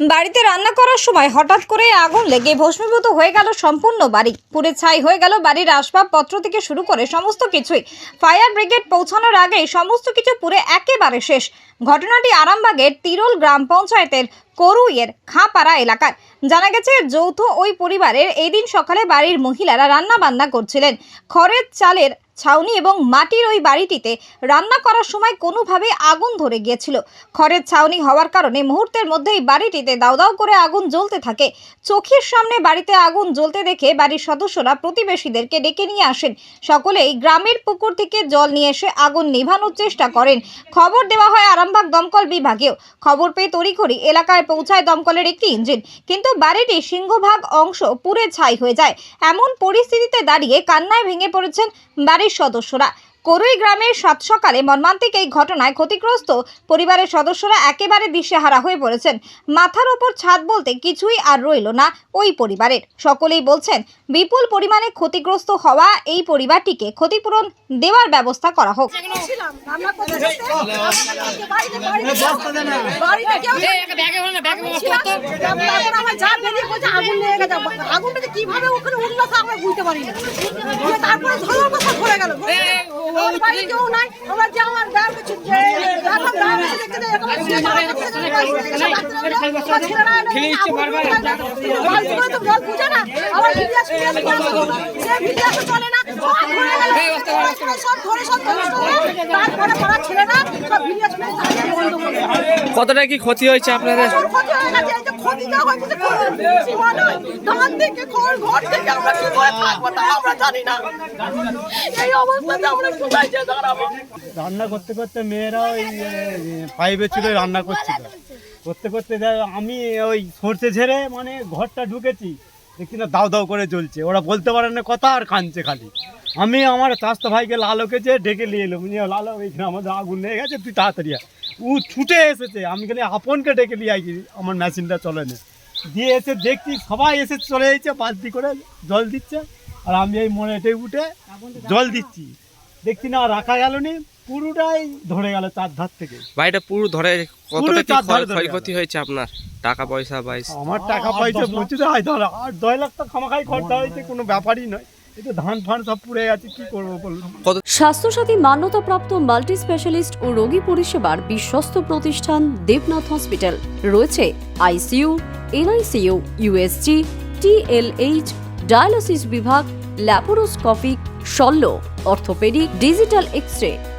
বাড়িতে রান্না করার সময় হঠাৎ করে আগুন লেগে ভস্মীভূত হয়ে গেল সম্পূর্ণ বাড়ি। পুড়ে ছাই হয়ে গেল বাড়ির আসবাবপত্র থেকে শুরু করে সমস্ত কিছুই। ফায়ার ব্রিগেড পৌঁছানোর আগেই সমস্ত কিছু পুরে একেবারে শেষ। ঘটনাটি আরামবাগের তিরোল গ্রাম পঞ্চায়েতের করুইয়ের খাঁপাড়া এলাকার। জানা গেছে, যৌথ ওই পরিবারের এই দিন সকালে বাড়ির মহিলারা রান্না বান্না করছিলেন। খড়ের চালের ছাউনি এবং মাটির ওই বাড়িটিতে রান্না করার সময় কোনোভাবে আগুন ধরে গিয়েছিল। খড়ের ছাউনি হওয়ার কারণে মুহূর্তের মধ্যেই বাড়িটিতে দাউ দাউ করে আগুন জ্বলতে থাকে। চোখের সামনে বাড়িতে আগুন জ্বলতে দেখে বাড়ির সদস্যরা প্রতিবেশীদেরকে ডেকে নিয়ে আসেন। সকলেই গ্রামের পুকুর থেকে জল নিয়ে এসে আগুন নেভানোর চেষ্টা করেন। খবর দেওয়া হয় আরামবাগ দমকল বিভাগেও। খবর পেয়ে তড়িঘড়ি এলাকায় পৌঁছায় দমকলের একটি ইঞ্জিন। কিন্তু বাড়িটির সিংহভাগ অংশ পুড়ে ছাই হয়ে যায়। এমন পরিস্থিতিতে দাঁড়িয়ে কান্নায় ভেঙে পড়েছেন বাড়ির সদস্যরা। করুই গ্রামের সাত সকালে মর্মান্তিক এই ঘটনায় ক্ষতিগ্রস্ত পরিবারের সদস্যরা একেবারে দিশেহারা হয়ে পড়েছেন। মাথার ওপর ছাদ বলতে কিছুই আর রইল না ওই পরিবারের। সকলেই বলছেন, বিপুল পরিমাণে ক্ষতিগ্রস্ত হওয়া এই পরিবারটিকে ক্ষতিপূরণ দেওয়ার ব্যবস্থা করা হোক। তারপর ধরার কথা গেল কতটা কি ক্ষতি হয়েছে আপনাদের ক্ষতি হয়ে গেছে, ঘর থেকে আমরা কি করে থাকব তা আমরা জানি না। এই অবস্থাতে আমরা যে দাঁড়াবো? রান্না করতে করতে মেয়েরা ওই পাইপে ছিল রান্না করছিল করতে করতে আমি ওই সর্ষে ঝেড়ে মানে ঘরটা ঢুকেছি দেখছি না দাও দাও করে জ্বলছে। ওরা বলতে পারে না কথা আর কাঁদছে খালি। আমি আমার চাষতো ভাইকে লালোকে যে ডেকে নিয়ে এলো। নিয়ে লালো এইখানে আমাদের আগুন লেগে গেছে তুই তাড়াতাড়ি। ও ছুটে এসেছে। আমি খালি আপনকে ডেকে নিয়ে আইছি আমার মেশিনটা চলে না। দিয়ে এসে দেখছি সবাই এসে চলে এসেছে বালতি করে জল দিচ্ছে। আর আমি এই মনেটে উঠে জল দিচ্ছি। দেখছি না রাখা গেল নি। পুরোটাই ধরে গেল চার ধার থেকে। বাড়িটা পুরো ধরে কতটা কি ক্ষয়ক্ষতি হয়েছে আপনার? টাকা পয়সা বাইশ আমার টাকা পয়সা প্রচুর হয় ধরো আর দশ লাখ টাকা খামাখাই খরচা হয়েছে কোনো ব্যাপারই নয়। স্বাস্থ্যসাথী মান্যতাপ্রাপ্ত মাল্টি স্পেশালিস্ট ও রোগী পরিষেবার বিশ্বস্ত প্রতিষ্ঠান দেবনাথ হসপিটাল। রয়েছে ICU NICU USG TLH dialysis বিভাগ ল্যাপারোস্কোপিক শল্য অর্থোপেডিক ডিজিটাল এক্স রে